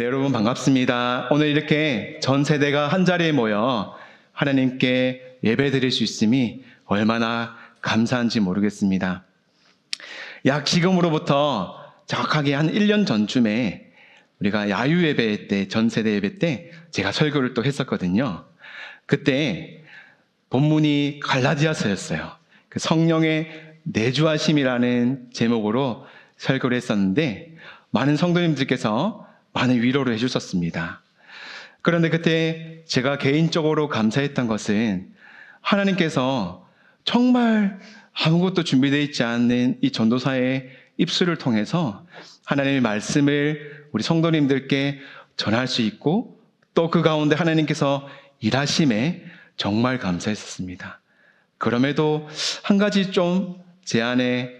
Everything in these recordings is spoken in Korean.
네, 여러분 반갑습니다. 오늘 이렇게 전 세대가 한 자리에 모여 하나님께 예배 드릴 수 있음이 얼마나 감사한지 모르겠습니다. 약 지금으로부터 정확하게 한 1년 전쯤에 우리가 야유 예배 때, 전 세대 예배 때 제가 설교를 또 했었거든요. 그때 본문이 갈라디아서였어요. 그 성령의 내주하심이라는 제목으로 설교를 했었는데 많은 성도님들께서 많은 위로를 해주셨습니다. 그런데 그때 제가 개인적으로 감사했던 것은 하나님께서 정말 아무것도 준비되어 있지 않는 이 전도사의 입술을 통해서 하나님의 말씀을 우리 성도님들께 전할 수 있고 또 그 가운데 하나님께서 일하심에 정말 감사했었습니다. 그럼에도 한 가지 좀 제 안에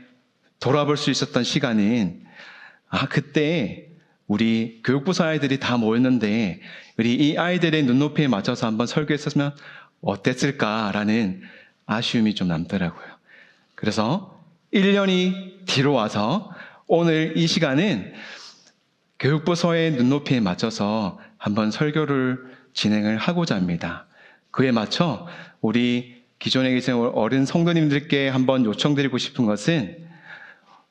돌아볼 수 있었던 시간은 아, 그때 우리 교육부서 아이들이 다 모였는데 우리 이 아이들의 눈높이에 맞춰서 한번 설교했었으면 어땠을까라는 아쉬움이 좀 남더라고요. 그래서 1년이 뒤로 와서 오늘 이 시간은 교육부서의 눈높이에 맞춰서 한번 설교를 진행을 하고자 합니다. 그에 맞춰 우리 기존에 계신 어린 성도님들께 한번 요청드리고 싶은 것은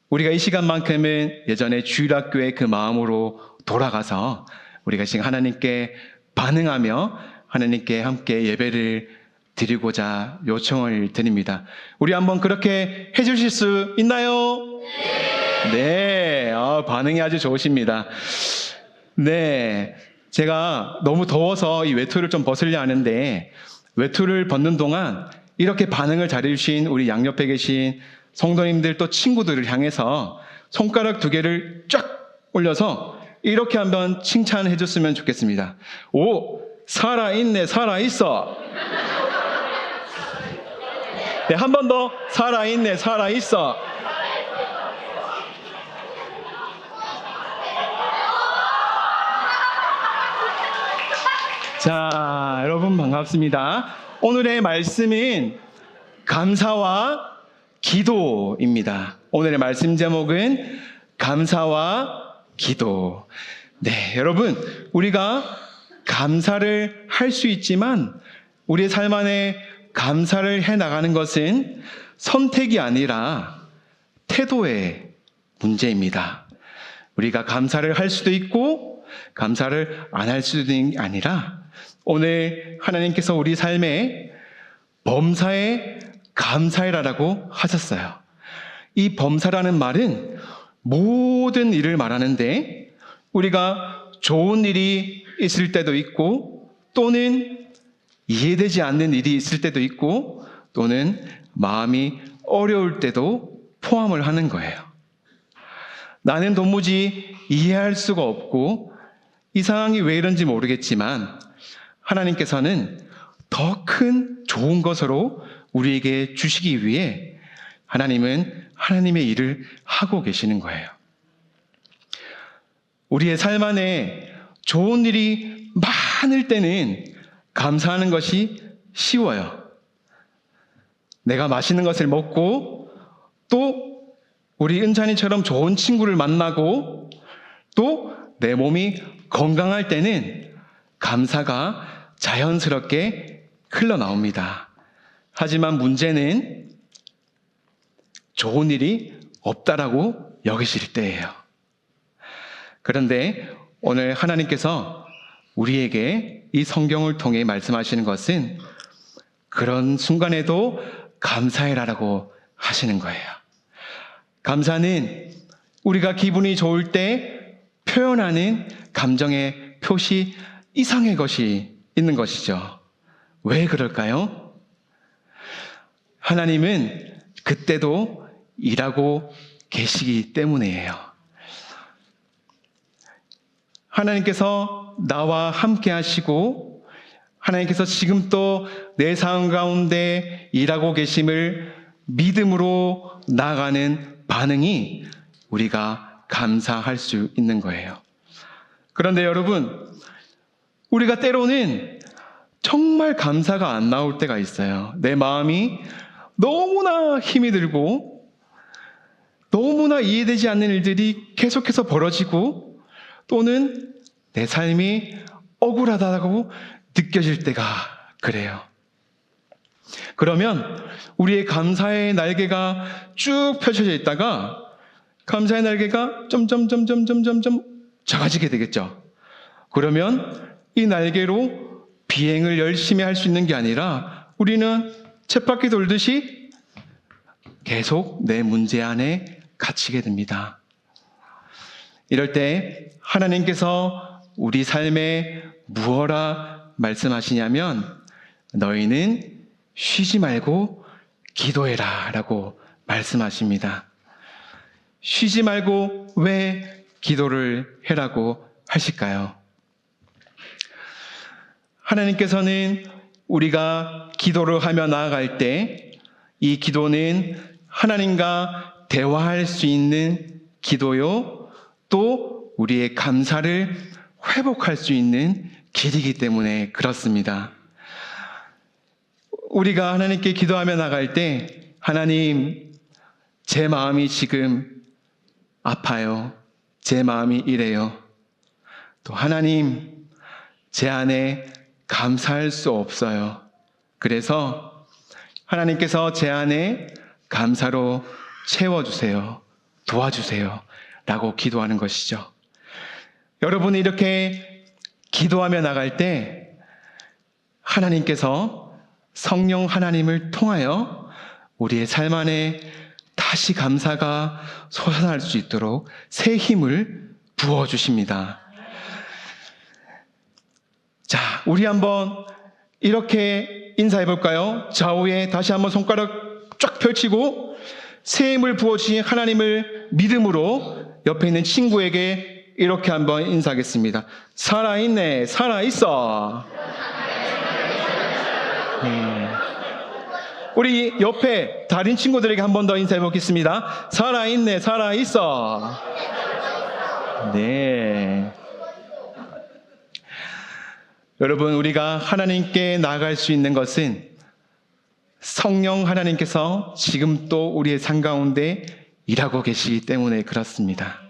우리가 이 시간만큼은 예전에 주일학교의 그 마음으로 돌아가서 우리가 지금 하나님께 반응하며 하나님께 함께 예배를 드리고자 요청을 드립니다. 우리 한번 그렇게 해주실 수 있나요? 네, 아, 반응이 아주 좋으십니다. 네, 제가 너무 더워서 이 외투를 좀 벗으려 하는데 외투를 벗는 동안 이렇게 반응을 잘해주신 우리 양옆에 계신 성도님들 또 친구들을 향해서 손가락 두 개를 쫙 올려서 이렇게 한번 칭찬해 줬으면 좋겠습니다. 오, 살아있네, 살아있어. 네, 한 번 더, 살아있네, 살아있어. 자, 여러분 반갑습니다. 오늘의 말씀은 감사와 기도입니다. 오늘의 말씀 제목은 감사와 기도. 네, 여러분, 우리가 감사를 할 수 있지만 우리의 삶 안에 감사를 해 나가는 것은 선택이 아니라 태도의 문제입니다. 우리가 감사를 할 수도 있고 감사를 안 할 수도 있는 게 아니라 오늘 하나님께서 우리 삶에 범사에 감사해라라고 하셨어요. 이 범사라는 말은 모든 일을 말하는데 우리가 좋은 일이 있을 때도 있고 또는 이해되지 않는 일이 있을 때도 있고 또는 마음이 어려울 때도 포함을 하는 거예요. 나는 도무지 이해할 수가 없고 이 상황이 왜 이런지 모르겠지만 하나님께서는 더 큰 좋은 것으로 우리에게 주시기 위해 하나님은 하나님의 일을 하고 계시는 거예요. 우리의 삶 안에 좋은 일이 많을 때는 감사하는 것이 쉬워요. 내가 맛있는 것을 먹고 또 우리 은찬이처럼 좋은 친구를 만나고 또 내 몸이 건강할 때는 감사가 자연스럽게 흘러나옵니다. 하지만 문제는 좋은 일이 없다라고 여기실 때예요. 그런데 오늘 하나님께서 우리에게 이 성경을 통해 말씀하시는 것은 그런 순간에도 감사해라라고 하시는 거예요. 감사는 우리가 기분이 좋을 때 표현하는 감정의 표시 이상의 것이 있는 것이죠. 왜 그럴까요? 하나님은 그때도 일하고 계시기 때문이에요. 하나님께서 나와 함께 하시고 하나님께서 지금 또 내 상황 가운데 일하고 계심을 믿음으로 나가는 반응이 우리가 감사할 수 있는 거예요. 그런데 여러분, 우리가 때로는 정말 감사가 안 나올 때가 있어요. 내 마음이 너무나 힘이 들고 너무나 이해되지 않는 일들이 계속해서 벌어지고 또는 내 삶이 억울하다고 느껴질 때가 그래요. 그러면 우리의 감사의 날개가 쭉 펼쳐져 있다가 감사의 날개가 점점점점점점점 작아지게 되겠죠. 그러면 이 날개로 비행을 열심히 할 수 있는 게 아니라 우리는 쳇바퀴 돌듯이 계속 내 문제 안에 갇히게 됩니다. 이럴 때 하나님께서 우리 삶에 무엇라 말씀하시냐면 너희는 쉬지 말고 기도해라 라고 말씀하십니다. 쉬지 말고 왜 기도를 해라고 하실까요? 하나님께서는 우리가 기도를 하며 나아갈 때 이 기도는 하나님과 대화할 수 있는 기도요, 또 우리의 감사를 회복할 수 있는 길이기 때문에 그렇습니다. 우리가 하나님께 기도하며 나갈 때, 하나님, 제 마음이 지금 아파요. 제 마음이 이래요. 또 하나님, 제 안에 감사할 수 없어요. 그래서 하나님께서 제 안에 감사로 채워주세요. 도와주세요. 라고 기도하는 것이죠. 여러분이 이렇게 기도하며 나갈 때 하나님께서 성령 하나님을 통하여 우리의 삶 안에 다시 감사가 솟아날 수 있도록 새 힘을 부어주십니다. 자, 우리 한번 이렇게 인사해 볼까요? 좌우에 다시 한번 손가락 쫙 펼치고 새 힘을 부어 주신 하나님을 믿음으로 옆에 있는 친구에게 이렇게 한번 인사하겠습니다. 살아있네, 살아있어. 네. 우리 옆에 다른 친구들에게 한 번 더 인사해 보겠습니다. 살아있네, 살아있어. 네. 여러분, 우리가 하나님께 나아갈 수 있는 것은 성령 하나님께서 지금 또 우리의 삶 가운데 일하고 계시기 때문에 그렇습니다.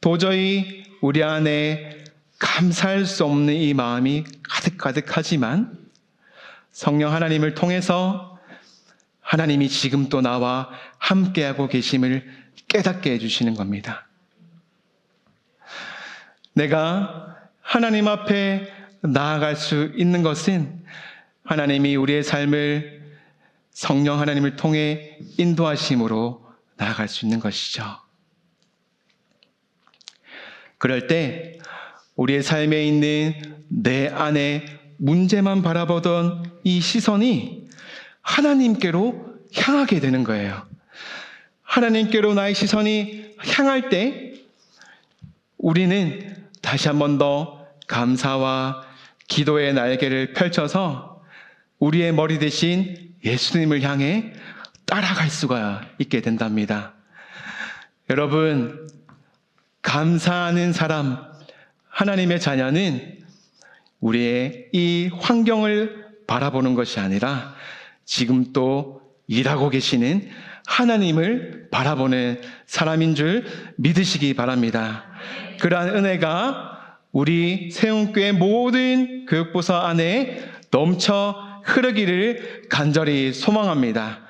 도저히 우리 안에 감사할 수 없는 이 마음이 가득가득하지만 성령 하나님을 통해서 하나님이 지금 또 나와 함께하고 계심을 깨닫게 해주시는 겁니다. 내가 하나님 앞에 나아갈 수 있는 것은 하나님이 우리의 삶을 성령 하나님을 통해 인도하심으로 나아갈 수 있는 것이죠. 그럴 때 우리의 삶에 있는 내 안에 문제만 바라보던 이 시선이 하나님께로 향하게 되는 거예요. 하나님께로 나의 시선이 향할 때 우리는 다시 한 번 더 감사와 기도의 날개를 펼쳐서 우리의 머리 대신 예수님을 향해 따라갈 수가 있게 된답니다. 여러분, 감사하는 사람, 하나님의 자녀는 우리의 이 환경을 바라보는 것이 아니라 지금 또 일하고 계시는 하나님을 바라보는 사람인 줄 믿으시기 바랍니다. 그러한 은혜가 우리 세운교회 모든 교육부서 안에 넘쳐 흐르기를 간절히 소망합니다.